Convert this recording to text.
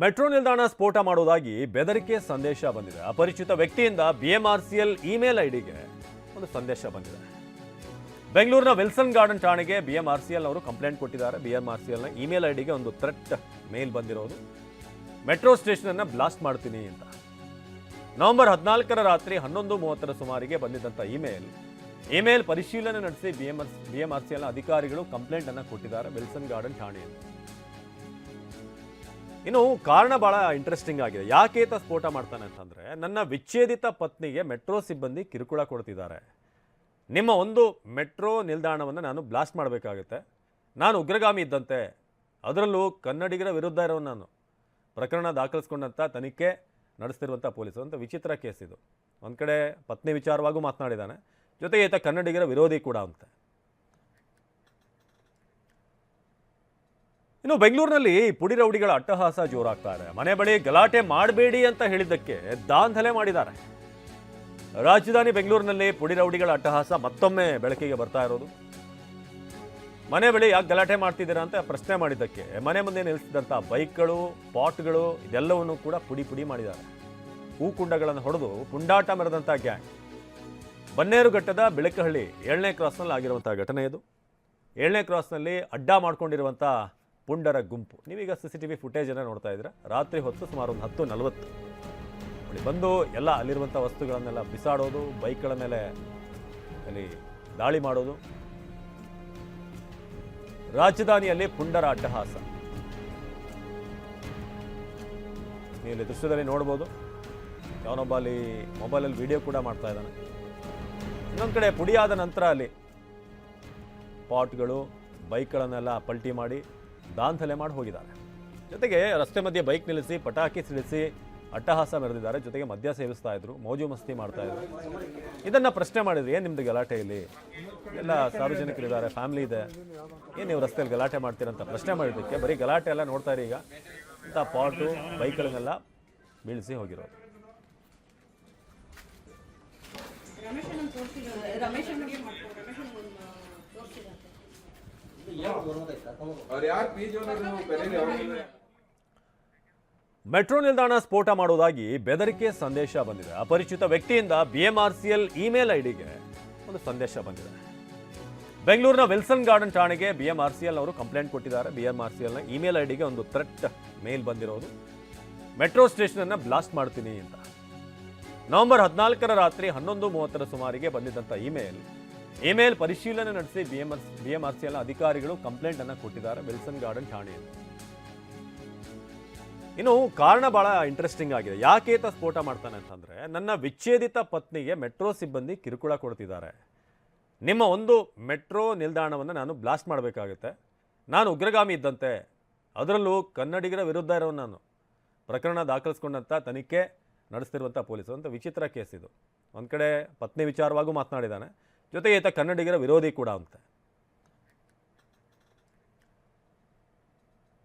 Metro ನಿಲ್ದಾಣ ಸ್ಫೋಟ ಮಾಡುವುದಾಗಿ ಬೆದರಿಕೆ ಸಂದೇಶ ಬಂದಿದೆ. ಅಪರಿಚಿತ ವ್ಯಕ್ತಿಯಿಂದ ಬಿಎಂಆರ್ಸಿಎಲ್ ಇಮೇಲ್ ಐಡಿಗೆ ಒಂದು ಸಂದೇಶ ಬಂದಿದೆ. ಬೆಂಗಳೂರಿನ ವಿಲ್ಸನ್ ಗಾರ್ಡನ್ ಠಾಣೆಗೆ ಬಿಎಂಆರ್ಸಿಎಲ್ ಅವರು ಕಂಪ್ಲೇಂಟ್ ಕೊಟ್ಟಿದ್ದಾರೆ. ಬಿಎಂಆರ್ಸಿಎಲ್ನ ಇಮೇಲ್ ಐಡಿಗೆ ಒಂದು ಥ್ರೆಟ್ ಮೇಲ್ ಬಂದಿರೋದು. ಮೆಟ್ರೋ ಸ್ಟೇಷನ್ ಅನ್ನ ಬ್ಲಾಸ್ಟ್ ಮಾಡ್ತೀನಿ ಅಂತ. ನವೆಂಬರ್ ಹದಿನಾಲ್ಕರ ರಾತ್ರಿ ಹನ್ನೊಂದು ಮೂವತ್ತರ ಸುಮಾರಿಗೆ ಬಂದಿದ್ದಂಥ ಇಮೇಲ್ ಇಮೇಲ್ ಪರಿಶೀಲನೆ ನಡೆಸಿ ಬಿಎಂಆರ್ ಬಿಎಂಆರ್ಸಿಎಲ್ನ ಅಧಿಕಾರಿಗಳು ಕಂಪ್ಲೇಂಟ್ ಅನ್ನ ಕೊಟ್ಟಿದ್ದಾರೆ ವಿಲ್ಸನ್ ಗಾರ್ಡನ್ ಠಾಣೆಯಲ್ಲಿ. ಇನ್ನು ಕಾರಣ ಬಹಳ ಇಂಟ್ರೆಸ್ಟಿಂಗ್ ಆಗಿದೆ. ಯಾಕೆ ಈತ ಸ್ಫೋಟ ಮಾಡ್ತಾನೆ ಅಂತಂದ್ರೆ, ನನ್ನ ವಿಚ್ಛೇದಿತ ಪತ್ನಿಗೆ ಮೆಟ್ರೋ ಸಿಬ್ಬಂದಿ ಕಿರುಕುಳ ಕೊಡ್ತಿದ್ದಾರೆ. ನಿಮ್ಮ ಒಂದು ಮೆಟ್ರೋ ನಿಲ್ದಾಣವನ್ನು ನಾನು ಬ್ಲಾಸ್ಟ್ ಮಾಡಬೇಕಾಗುತ್ತೆ. ನಾನು ಉಗ್ರಗಾಮಿ ಇದ್ದಂತೆ, ಅದರಲ್ಲೂ ಕನ್ನಡಿಗರ ವಿರುದ್ಧ ಇರೋ ನಾನು. ಪ್ರಕರಣ ದಾಖಲಿಸ್ಕೊಂಡಂಥ ತನಿಖೆ ನಡೆಸ್ತಿರುವಂಥ ಪೊಲೀಸರು. ಅಂತ ವಿಚಿತ್ರ ಕೇಸ್ ಇದು. ಒಂದು ಕಡೆ ಪತ್ನಿ ವಿಚಾರವಾಗೂ ಮಾತನಾಡಿದ್ದಾನೆ. ಜೊತೆಗೆ ಈತ ಕನ್ನಡಿಗರ ವಿರೋಧಿ ಕೂಡ ಅಂತ. ಇನ್ನು ಬೆಂಗಳೂರಿನಲ್ಲಿ ಪುಡಿ ರೌಡಿಗಳ ಅಟ್ಟಹಾಸ ಜೋರಾಗ್ತಾ ಇದೆ. ಮನೆ ಬಳಿ ಗಲಾಟೆ ಮಾಡಬೇಡಿ ಅಂತ ಹೇಳಿದ್ದಕ್ಕೆ ದಾಂಧಲೆ ಮಾಡಿದ್ದಾರೆ. ರಾಜಧಾನಿ ಬೆಂಗಳೂರಿನಲ್ಲಿ ಪುಡಿ ರೌಡಿಗಳ ಅಟ್ಟಹಾಸ ಮತ್ತೊಮ್ಮೆ ಬೆಳಕಿಗೆ ಬರ್ತಾ ಇರೋದು. ಮನೆ ಬಳಿ ಯಾಕೆ ಗಲಾಟೆ ಮಾಡ್ತಿದ್ದೀರಾ ಅಂತ ಪ್ರಶ್ನೆ ಮಾಡಿದ್ದಕ್ಕೆ ಮನೆ ಮುಂದೆ ನಿಲ್ಲಿಸಿದಂಥ ಬೈಕ್ಗಳು, ಪಾಟ್ಗಳು, ಇದೆಲ್ಲವನ್ನು ಕೂಡ ಪುಡಿ ಪುಡಿ ಮಾಡಿದ್ದಾರೆ. ಹೂಕುಂಡಗಳನ್ನು ಹೊಡೆದು ಪುಂಡಾಟ ಮೆರೆದಂಥ ಗ್ಯಾಂಗ್. ಬನ್ನೇರುಘಟ್ಟದ ಬೆಳಕಹಳ್ಳಿ ಏಳನೇ ಕ್ರಾಸ್ನಲ್ಲಿ ಆಗಿರುವಂಥ ಘಟನೆ ಇದು. ಏಳನೇ ಕ್ರಾಸ್ನಲ್ಲಿ ಅಡ್ಡ ಮಾಡ್ಕೊಂಡಿರುವಂಥ ಪುಂಡರ ಗುಂಪು. ನೀವೀಗ ಸಿ ಸಿ ಟಿ ವಿ ಫುಟೇಜನ್ನು ನೋಡ್ತಾ ಇದ್ದೀರಾ? ರಾತ್ರಿ ಹೊತ್ತು ಸುಮಾರು ಒಂದು ಹತ್ತು ನಲವತ್ತು. ನೋಡಿ ಬಂದು ಎಲ್ಲ ಅಲ್ಲಿರುವಂಥ ವಸ್ತುಗಳನ್ನೆಲ್ಲ ಬಿಸಾಡೋದು, ಬೈಕ್ಗಳ ಮೇಲೆ ಅಲ್ಲಿ ದಾಳಿ ಮಾಡೋದು. ರಾಜಧಾನಿಯಲ್ಲಿ ಪುಂಡರ ಅಟ್ಟಹಾಸ. ನೀವು ಇಲ್ಲಿ ದೃಶ್ಯದಲ್ಲಿ ನೋಡ್ಬೋದು. ಯಾವನೊಬ್ಬ ಅಲ್ಲಿ ಮೊಬೈಲಲ್ಲಿ ವಿಡಿಯೋ ಕೂಡ ಮಾಡ್ತಾ ಇದ್ದಾನೆ. ಇನ್ನೊಂದು ಕಡೆ ಪುಡಿಯಾದ ನಂತರ ಅಲ್ಲಿ ಪಾಟ್ಗಳು, ಬೈಕ್ಗಳನ್ನೆಲ್ಲ ಪಲ್ಟಿ ಮಾಡಿ ದಾಂಧಲೆ ಮಾಡಿ ಹೋಗಿದ್ದಾರೆ. ಜೊತೆಗೆ ರಸ್ತೆ ಮಧ್ಯೆ ಬೈಕ್ ನಿಲ್ಲಿಸಿ, ಪಟಾಕಿ ಸಿಡಿಸಿ, ಅಟ್ಟಹಾಸ ಮೆರೆದಿದ್ದಾರೆ. ಜೊತೆಗೆ ಮದ್ಯ ಸೇವಿಸ್ತಾ ಇದ್ರು, ಮೋಜು ಮಸ್ತಿ ಮಾಡ್ತಾ ಇದ್ರು. ಇದನ್ನ ಪ್ರಶ್ನೆ ಮಾಡಿದ್ರಿ, ಏನು ನಿಮ್ದು ಗಲಾಟೆ ಇಲ್ಲಿ? ಎಲ್ಲ ಸಾರ್ವಜನಿಕರಿದ್ದಾರೆ ಫ್ಯಾಮಿಲಿ ಇದೆ. ಏನು ನೀವು ರಸ್ತೆಯಲ್ಲಿ ಗಲಾಟೆ ಮಾಡ್ತೀರಂತ ಪ್ರಶ್ನೆ ಮಾಡಿದ್ದಕ್ಕೆ, ಬರೀ ಗಲಾಟೆ ಎಲ್ಲ ನೋಡ್ತಾ ಇರಿ ಈಗ. ಇಂಥ ಪಾಟು ಬೈಕ್ಗಳನ್ನೆಲ್ಲ ಬೀಳಿಸಿ ಹೋಗಿರೋದು ರಮೇಶನ್ ಮೆಟ್ರೋ ನಿಲ್ದಾಣ ಸ್ಫೋಟ ಮಾಡುವುದಾಗಿ ಬೆದರಿಕೆ ಸಂದೇಶ ಬಂದಿದೆ. ಅಪರಿಚಿತ ವ್ಯಕ್ತಿಯಿಂದ ಬಿಎಂಆರ್ಸಿಎಲ್ ಇಮೇಲ್ ಐಡಿಗೆ ಒಂದು ಸಂದೇಶ ಬಂದಿದೆ. ಬೆಂಗಳೂರಿನ ವಿಲ್ಸನ್ ಗಾರ್ಡನ್ ಠಾಣೆಗೆ ಬಿಎಂಆರ್ಸಿಎಲ್ ಅವರು ಕಂಪ್ಲೇಂಟ್ ಕೊಟ್ಟಿದ್ದಾರೆ. ಬಿಎಂಆರ್ಸಿಎಲ್ನ ಇಮೇಲ್ ಐಡಿಗೆ ಒಂದು ಥ್ರೆಟ್ ಮೇಲ್ ಬಂದಿರೋದು. ಮೆಟ್ರೋ ಸ್ಟೇಷನ್ ಅನ್ನ ಬ್ಲಾಸ್ಟ್ ಮಾಡ್ತೀನಿ ಅಂತ. ನವೆಂಬರ್ ಹದಿನಾಲ್ಕರ ರಾತ್ರಿ ಹನ್ನೊಂದು ಮೂವತ್ತರ ಸುಮಾರಿಗೆ ಬಂದಿದ್ದಂಥ ಇಮೇಲ್ ಇಮೇಲ್ ಪರಿಶೀಲನೆ ನಡೆಸಿ ಬಿಎಂಆರ್ ಬಿಎಂಆರ್ಸಿಎಲ್ನ ಅಧಿಕಾರಿಗಳು ಕಂಪ್ಲೇಂಟ್ ಅನ್ನ ಕೊಟ್ಟಿದ್ದಾರೆ ವಿಲ್ಸನ್ ಗಾರ್ಡನ್ ಠಾಣೆಯಲ್ಲಿ. ಇನ್ನು ಕಾರಣ ಬಹಳ ಇಂಟ್ರೆಸ್ಟಿಂಗ್ ಆಗಿದೆ. ಯಾಕೆ ಈತ ಸ್ಫೋಟ ಮಾಡ್ತಾನೆ ಅಂತಂದ್ರೆ ನನ್ನ ವಿಚ್ಛೇದಿತ ಪತ್ನಿಗೆ ಮೆಟ್ರೋ ಸಿಬ್ಬಂದಿ ಕಿರುಕುಳ ಕೊಡ್ತಿದ್ದಾರೆ. ನಿಮ್ಮ ಒಂದು ಮೆಟ್ರೋ ನಿಲ್ದಾಣವನ್ನು ನಾನು ಬ್ಲಾಸ್ಟ್ ಮಾಡಬೇಕಾಗುತ್ತೆ. ನಾನು ಉಗ್ರಗಾಮಿ ಇದ್ದಂತೆ. ಅದರಲ್ಲೂ ಕನ್ನಡಿಗರ ವಿರುದ್ಧ ಇರೋ ನಾನು. ಪ್ರಕರಣ ದಾಖಲಿಸ್ಕೊಂಡಂಥ ತನಿಖೆ ನಡೆಸ್ತಿರುವಂಥ ಪೊಲೀಸರು ಅಂತ ವಿಚಿತ್ರ ಕೇಸ್ ಇದು. ಒಂದು ಕಡೆ ಪತ್ನಿ ವಿಚಾರವಾಗೂ ಮಾತನಾಡಿದ್ದಾನೆ. ಜೊತೆಗೆ ಈತ ಕನ್ನಡಿಗರ ವಿರೋಧಿ ಕೂಡ ಅಂತ.